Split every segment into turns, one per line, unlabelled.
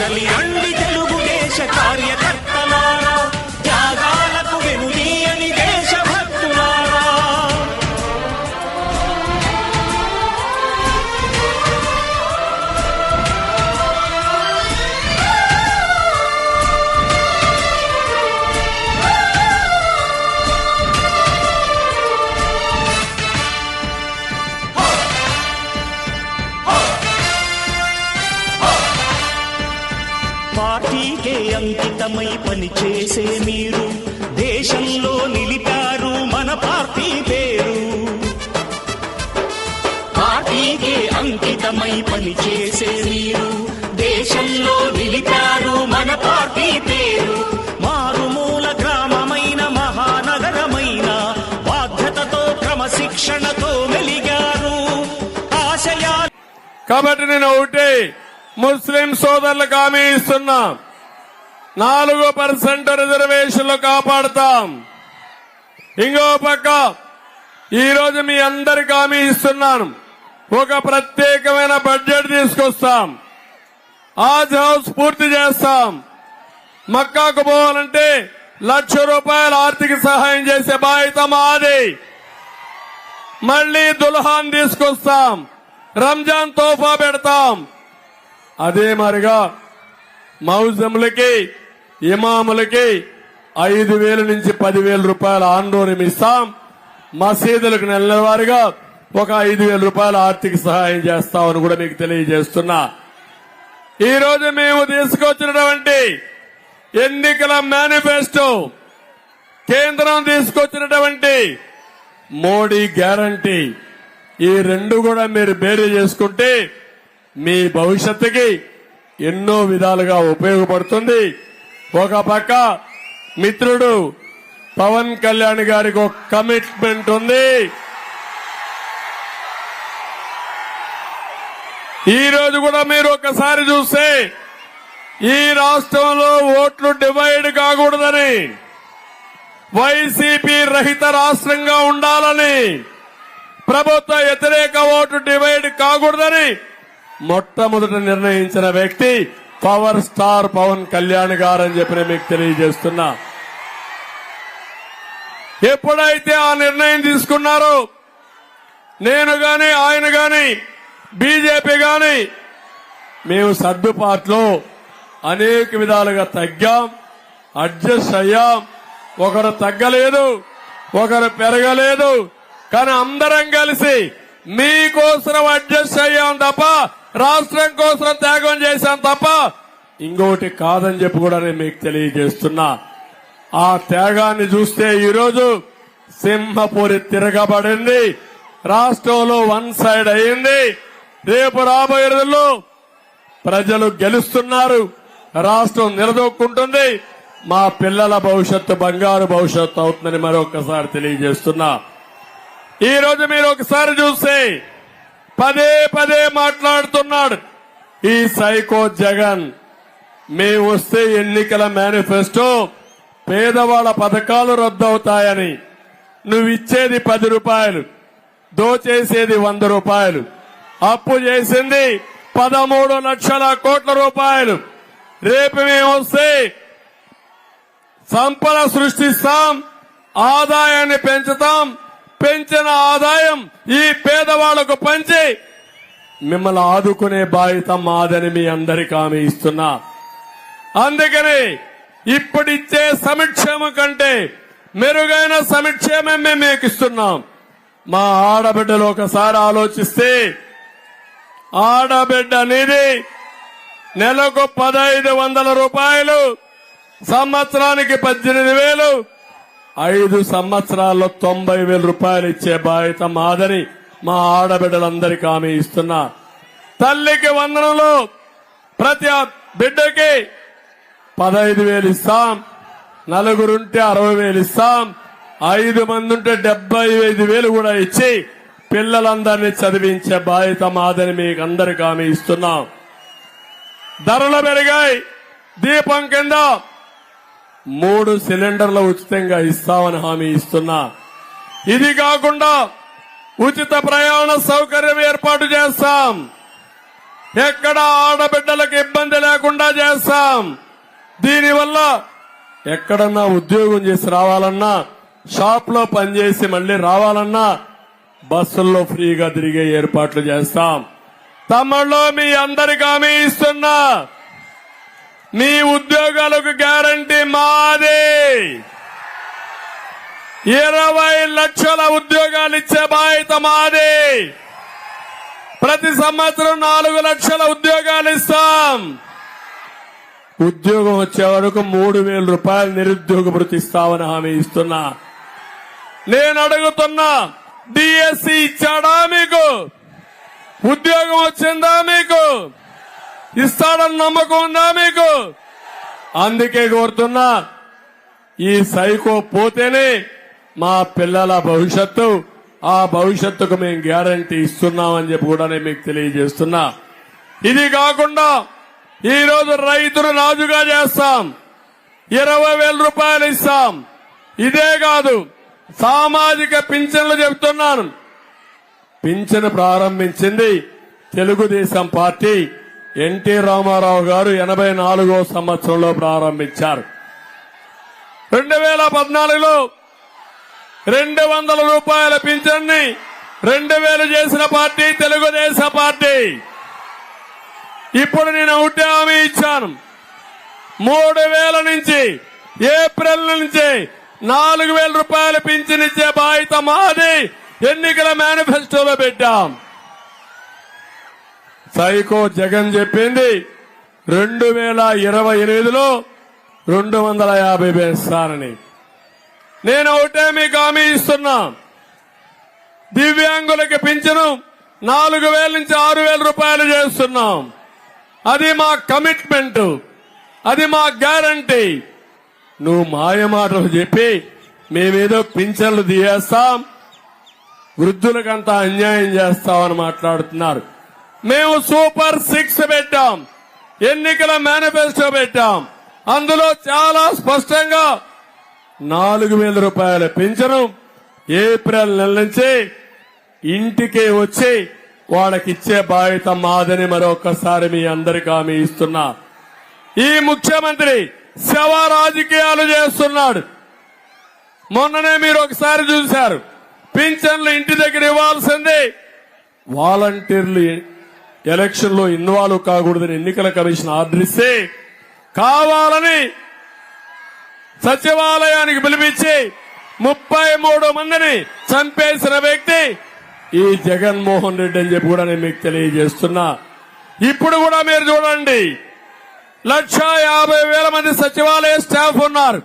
కదలి రండి తెలుగుదేశ కార్యకర్తలారా పని చేసే మీరు. దేశంలో నిలిపారు మన పార్టీ పేరు. మారుమూల గ్రామమైన మహానగరమైన బాధ్యతతో క్రమశిక్షణతో మెలిగారు. ఆశయాలు
కాబట్టి నేను ఒకటి ముస్లిం సోదరులకు హామీ ఇస్తున్నా. నాలుగు పర్సెంట్ రిజర్వేషన్లు కాపాడుతాం. ఇంకో పక్క ఈ రోజు మీ అందరికి హామీ ఇస్తున్నాను. ఒక ప్రత్యేకమైన బడ్జెట్ తీసుకొస్తాం. ఆజ్ హౌస్ పూర్తి చేస్తాం. మక్కాకు పోవాలంటే లక్ష రూపాయల ఆర్థిక సహాయం చేసే బాధ్యత మాది. మళ్ళీ దుల్హాన్ తీసుకొస్తాం. రంజాన్ తోఫా పెడతాం. అదే మరిగా మౌజములకి ఇమాములకి ఐదు వేల నుంచి పదివేల రూపాయల ఆందోళన ఇస్తాం. మసీదులకు నెలవారీగా ఒక ఐదు వేల రూపాయల ఆర్థిక సహాయం చేస్తామని కూడా మీకు తెలియజేస్తున్నా. ఈ రోజు మేము తీసుకొచ్చినటువంటి ఎన్నికల మేనిఫెస్టో కేంద్రం తీసుకొచ్చినటువంటి మోడీ గ్యారంటీ ఈ రెండు కూడా మీరు బేరీ చేసుకుంటే మీ భవిష్యత్తుకి ఎన్నో విధాలుగా ఉపయోగపడుతుంది. ఒక పక్క మిత్రుడు పవన్ కళ్యాణ్ గారికి ఒక కమిట్మెంట్ ఉంది. ఈ రోజు కూడా మీరు ఒకసారి చూస్తే ఈ రాష్ట్రంలో ఓట్లు డివైడ్ కాకూడదని వైసీపీ రహిత రాష్ట్రంగా ఉండాలని ప్రభుత్వ వ్యతిరేక ఓటు డివైడ్ కాకూడదని మొట్టమొదట నిర్ణయించిన వ్యక్తి పవర్ స్టార్ పవన్ కళ్యాణ్ గారని చెప్పి మీకు తెలియజేస్తున్నా. ఎప్పుడైతే ఆ నిర్ణయం తీసుకున్నారో నేను గాని ఆయన గాని బీజేపీ గాని మేము సర్దుబాటులో అనేక విధాలుగా తగ్గాం అడ్జస్ట్ అయ్యాం. ఒకరు తగ్గలేదు ఒకరు పెరగలేదు కానీ అందరం కలిసి మీకోసం అడ్జస్ట్ అయ్యాం తప్ప రాష్ట్రం కోసం త్యాగం చేశాం తప్ప ఇంకోటి కాదని చెప్పి కూడా నేను మీకు తెలియజేస్తున్నా. ఆ త్యాగాన్ని చూస్తే ఈరోజు సింహపురి తిరగబడింది రాష్ట్రంలో వన్ సైడ్ అయింది. రేపు రాబోయే రోజుల్లో ప్రజలు గెలుస్తున్నారు. రాష్ట్రం నిలదొక్కుంటుంది. మా పిల్లల భవిష్యత్తు బంగారు భవిష్యత్తు అవుతుందని మరొకసారి తెలియజేస్తున్నా. ఈ రోజు మీరు ఒకసారి చూస్తే పదే పదే మాట్లాడుతున్నాడు ఈ సైకో జగన్. మేము వస్తే ఎన్నికల మేనిఫెస్టో పేదవాళ్ళ పథకాలు రద్దవుతాయని. నువ్విచ్చేది పది రూపాయలు దోచేసేది వంద రూపాయలు. అప్పు చేసింది పదమూడు లక్షల కోట్ల రూపాయలు. రేపు మేము వస్తే సంపద సృష్టిస్తాం ఆదాయాన్ని పెంచుతాం పెంచిన ఆదాయం ఈ పేదవాళ్ళకు పంచి మిమ్మల్ని ఆదుకునే బాధ్యత మాదని మీ అందరికీ ఆమె ఇస్తున్నా. అందుకని ఇప్పుడిచ్చే సంక్షేమం కంటే మెరుగైన సంక్షేమం మేము మీకు ఇస్తున్నాం. మా ఆడబిడ్డలు ఒకసారి ఆలోచిస్తే ఆడబిడ్డ అనేది నెలకు పదహైదు వందల రూపాయలు సంవత్సరానికి పద్దెనిమిది వేలు ఐదు సంవత్సరాల్లో తొంభై వేల రూపాయలు ఇచ్చే బాధ్యత మాదని మా ఆడబిడ్డలందరికీ హామీ ఇస్తున్నా. తల్లికి వందనంలో ప్రతి బిడ్డకి పదహైదు వేలు ఇస్తాం నలుగురుంటే అరవై వేలు ఇస్తాం ఐదు మంది ఉంటే డెబ్బై ఐదు వేలు కూడా ఇచ్చి పిల్లలందరినీ చదివించే బాధ్యత మాదని మీకు అందరికి హామీ ఇస్తున్నాం. ధరలు పెరిగాయి. దీపం కింద మూడు సిలిండర్లు ఉచితంగా ఇస్తామని హామీ ఇస్తున్నా. ఇది కాకుండా ఉచిత ప్రయాణ సౌకర్యం ఏర్పాటు చేస్తాం. ఎక్కడ ఆడబిడ్డలకు ఇబ్బంది లేకుండా చేస్తాం. దీనివల్ల ఎక్కడన్నా ఉద్యోగం చేసి రావాలన్నా షాప్లో పనిచేసి మళ్ళీ రావాలన్నా బస్సుల్లో ఫ్రీగా తిరిగే ఏర్పాట్లు చేస్తాం. తమలో మీ అందరికి హామీ ఇస్తున్నా. మీ ఉద్యోగాలకు గ్యారంటీ మాదే. ఇరవై లక్షల ఉద్యోగాలు ఇచ్చే బాధ్యత మాదే. ప్రతి సంవత్సరం నాలుగు లక్షల ఉద్యోగాలు ఇస్తాం. ఉద్యోగం వచ్చే వరకు మూడు వేల రూపాయలు నిరుద్యోగ భృతి ఇస్తామని హామీ ఇస్తున్నా. నేను అడుగుతున్నా డిఎస్సి ఇచ్చాడా మీకు? ఉద్యోగం వచ్చిందా మీకు? ఇస్తాడని నమ్మకం ఉందా మీకు? అందుకే కోరుతున్నా ఈ సైకో పోతేనే మా పిల్లల భవిష్యత్తు ఆ భవిష్యత్తుకు మేము గ్యారంటీ ఇస్తున్నామని చెప్పి కూడా నేను మీకు తెలియజేస్తున్నా. ఇది కాకుండా ఈరోజు రైతులు రైతును రాజుగా చేస్తాం. ఇరవై వేల రూపాయలు ఇస్తాం. ఇదే కాదు సామాజిక పింఛన్లు చెబుతున్నాను. పింఛన్ ప్రారంభించింది తెలుగుదేశం పార్టీ ఎన్టీ రామారావు గారు ఎనభై నాలుగో సంవత్సరంలో ప్రారంభించారు. రెండు వేల పద్నాలుగులో రెండు వందల రూపాయల పింఛన్ని రెండు వేలు చేసిన పార్టీ తెలుగుదేశం పార్టీ. ఇప్పుడు నేను ఒకటే హామీ ఇచ్చాను. మూడు వేల నుంచి ఏప్రిల్ నుంచి నాలుగు వేల రూపాయలు పింఛనిచ్చే బాధ్యత మాది. ఎన్నికల మేనిఫెస్టోలో పెట్టాం. సైకో జగన్ చెప్పింది రెండు వేల ఇరవై ఎనిమిదిలో రెండు వందల యాభై వేస్తానని నేను ఒకటే మీకు హామీ ఇస్తున్నా. దివ్యాంగులకి పింఛను నాలుగు వేల నుంచి ఆరు వేల రూపాయలు చేస్తున్నాం. అది మా కమిట్మెంట్. అది మా గ్యారంటీ. నువ్వు మాయ మాటలు చెప్పి మేమేదో పింఛన్లు తీయేస్తాం. వృద్ధులకంతా అన్యాయం చేస్తామని మాట్లాడుతున్నారు. మేము సూపర్ సిక్స్ పెట్టాం. ఎన్నికల మేనిఫెస్టో పెట్టాం. అందులో చాలా స్పష్టంగా నాలుగు వేల రూపాయల పింఛను ఏప్రిల్ నెల నుంచి ఇంటికే వచ్చి వాళ్ళకిచ్చే బాధ్యత మాదని మరొకసారి మీ అందరికీ హామీ ఇస్తున్నా. ఈ ముఖ్యమంత్రి శవ రాజకీయాలు చేస్తున్నాడు. మొన్ననే మీరు ఒకసారి చూశారు. పింఛన్లు ఇంటి దగ్గర ఇవ్వాల్సిందే. వాలంటీర్లు ఎలక్షన్లో ఇన్వాల్వ్ కాకూడదని ఎన్నికల కమిషన్ ఆర్డర్ ఇస్తే కావాలని సచివాలయానికి పిలిపించి ముప్పై మూడు మందిని చంపేసిన వ్యక్తి ఈ జగన్మోహన్ రెడ్డి అని చెప్పి కూడా నేను మీకు తెలియజేస్తున్నా. ఇప్పుడు కూడా మీరు చూడండి. లక్ష యాభై వేల మంది సచివాలయ స్టాఫ్ ఉన్నారు.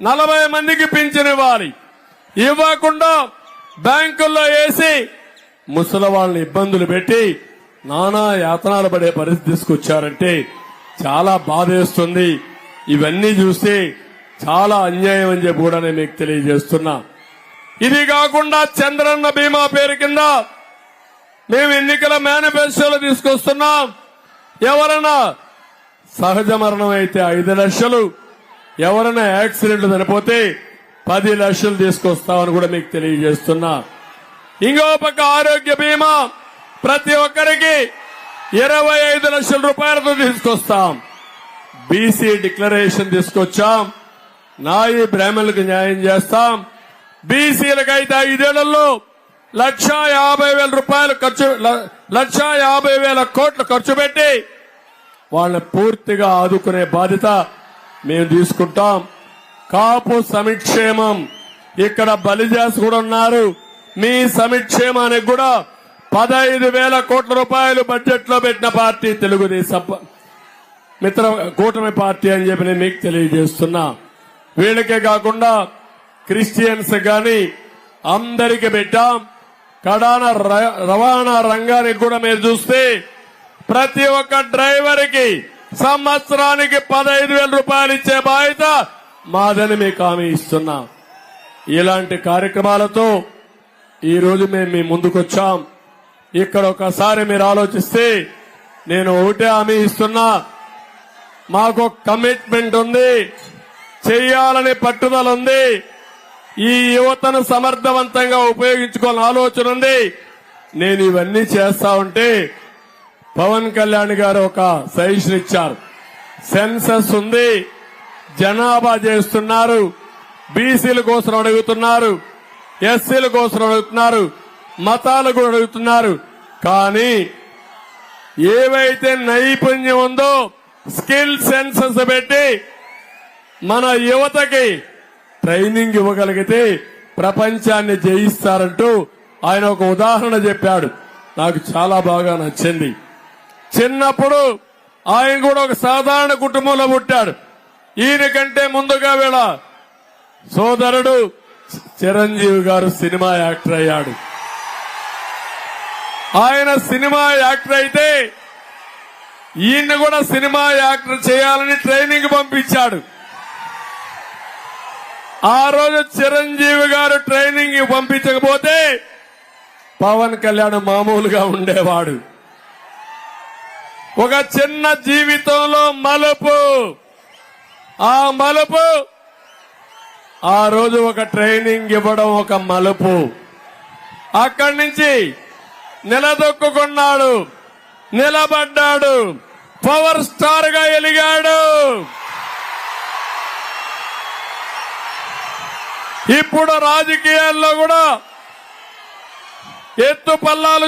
నలభై మందికి పింఛన్ ఇవ్వాలి. ఇవ్వకుండా బ్యాంకుల్లో వేసి ముసలి వాళ్ళని ఇబ్బందులు పెట్టి నానా యాతనాలు పడే పరిస్థితి తీసుకొచ్చారంటే చాలా బాధేస్తుంది ఇవన్నీ చూస్తే చాలా అన్యాయం అని చెప్పి కూడా నేను మీకు తెలియజేస్తున్నా. ఇది కాకుండా చంద్రన్న బీమా పేరు కింద మేము ఎన్నికల మేనిఫెస్టోలో తీసుకొస్తున్నాం. ఎవరైనా సహజ మరణం అయితే ఐదు లక్షలు. ఎవరైనా యాక్సిడెంట్ చనిపోతే పది లక్షలు తీసుకొస్తామని కూడా మీకు తెలియజేస్తున్నా. ఇంకో పక్క ఆరోగ్య బీమా. ప్రతి ఒక్కరికి ఇరవై ఐదు లక్షల రూపాయలతో తీసుకొస్తాం. బీసీ డిక్లరేషన్ తీసుకొచ్చాం. నాయి బ్రాహ్మణులకు న్యాయం చేస్తాం. బీసీలకైతే ఐదేళ్ళలో లక్ష యాభై వేల రూపాయలు ఖర్చు లక్షా లక్ష యాభై వేల కోట్లు ఖర్చు పెట్టి వాళ్ళని పూర్తిగా ఆదుకునే బాధ్యత మేము తీసుకుంటాం. కాపు సమిక్షేమం. ఇక్కడ బలిజాస్ కూడా ఉన్నారు. మీ సమిక్షేమానికి కూడా పదహైదు వేల కోట్ల రూపాయలు బడ్జెట్లో పెట్టిన పార్టీ తెలుగుదేశం మిత్ర కూటమి పార్టీ అని చెప్పి నేను మీకు తెలియజేస్తున్నా. వీళ్ళకే కాకుండా క్రిస్టియన్స్ గాని అందరికి పెట్టాం. కడాన ర- రవాణా రంగానికి కూడా మీరు చూస్తే ప్రతి ఒక్క డ్రైవర్కి సంవత్సరానికి పదహైదు వేల రూపాయలు ఇచ్చే బాధ్యత మాదని మీకు హామీ ఇస్తున్నా. ఇలాంటి కార్యక్రమాలతో ఈ రోజు మేము మీ ముందుకొచ్చాం. ఇక్కడ ఒకసారి మీరు ఆలోచిస్తే నేను ఒకటే హామీ ఇస్తున్నా. మాకు కమిట్మెంట్ ఉంది చేయాలనే పట్టుదల ఉంది ఈ యువతను సమర్థవంతంగా ఉపయోగించుకోవాలని ఆలోచన ఉంది. నేను ఇవన్నీ చేస్తా ఉంటే పవన్ కళ్యాణ్ గారు ఒక సజెషన్ ఇచ్చారు. సెన్సస్ ఉంది. జనాభా చేస్తున్నారు. బీసీల కోసం అడుగుతున్నారు. ఎస్సీల కోసం అడుగుతున్నారు. మతాలు కూడా అడుగుతున్నారు. కానీ ఏవైతే నైపుణ్యం ఉందో స్కిల్ సెన్సస్ పెట్టి మన యువతకి ట్రైనింగ్ ఇవ్వగలిగితే ప్రపంచాన్ని జయిస్తారంటూ ఆయన ఒక ఉదాహరణ చెప్పాడు. నాకు చాలా బాగా నచ్చింది. చిన్నప్పుడు ఆయన కూడా ఒక సాధారణ కుటుంబంలో పుట్టాడు. ఈయన కంటే ముందుగా వీళ్ళ సోదరుడు చిరంజీవి గారు సినిమా యాక్టర్ అయ్యాడు. ఆయన సినిమా యాక్టర్ అయితే ఈయన్ని కూడా సినిమా యాక్టర్ చేయాలని ట్రైనింగ్ పంపించాడు. ఆ రోజు చిరంజీవి గారు ట్రైనింగ్ పంపించకపోతే పవన్ కళ్యాణ్ మామూలుగా ఉండేవాడు. ఒక చిన్న జీవితంలో మలుపు. ఆ మలుపు. ఆ రోజు ఒక ట్రైనింగ్ ఇవ్వడం ఒక మలుపు. అక్కడి నుంచి నిలదొక్కున్నాడు నిలబడ్డాడు. పవర్ స్టార్గా ఎలిగాడు. ఇప్పుడు రాజకీయాల్లో కూడా ఎత్తు పల్లాలు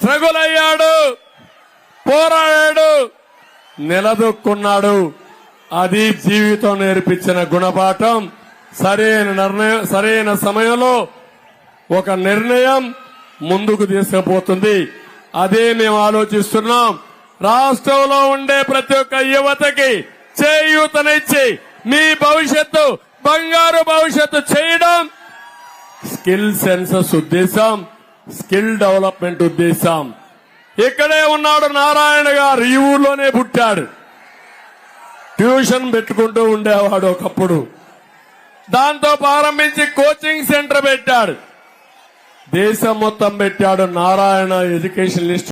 స్ట్రగుల్ అయ్యాడు పోరాడాడు. నిలదొక్కున్నాడు. అది జీవితం నేర్పించిన గుణపాఠం. సరైన నిర్ణయం సరైన సమయంలో ఒక నిర్ణయం ముందుకు తీసుకుపోతుంది. అదే మేము ఆలోచిస్తున్నాం. రాష్ట్రంలో ఉండే ప్రతి ఒక్క యువతకి చేయూతనిచ్చి మీ భవిష్యత్తు బంగారు భవిష్యత్తు చేయడం. స్కిల్ సెన్సస్ ఉద్దేశం స్కిల్ డెవలప్మెంట్ ఉద్దేశం. ఇక్కడే ఉన్నాడు నారాయణ గారు ఈ ఊర్లోనే పుట్టాడు. ట్యూషన్ పెట్టుకుంటూ ఉండేవాడు ఒకప్పుడు. దాంతో ప్రారంభించి కోచింగ్ సెంటర్ పెట్టాడు. దేశం మొత్తం పెట్టాడు నారాయణ ఎడ్యుకేషన్ లిస్ట్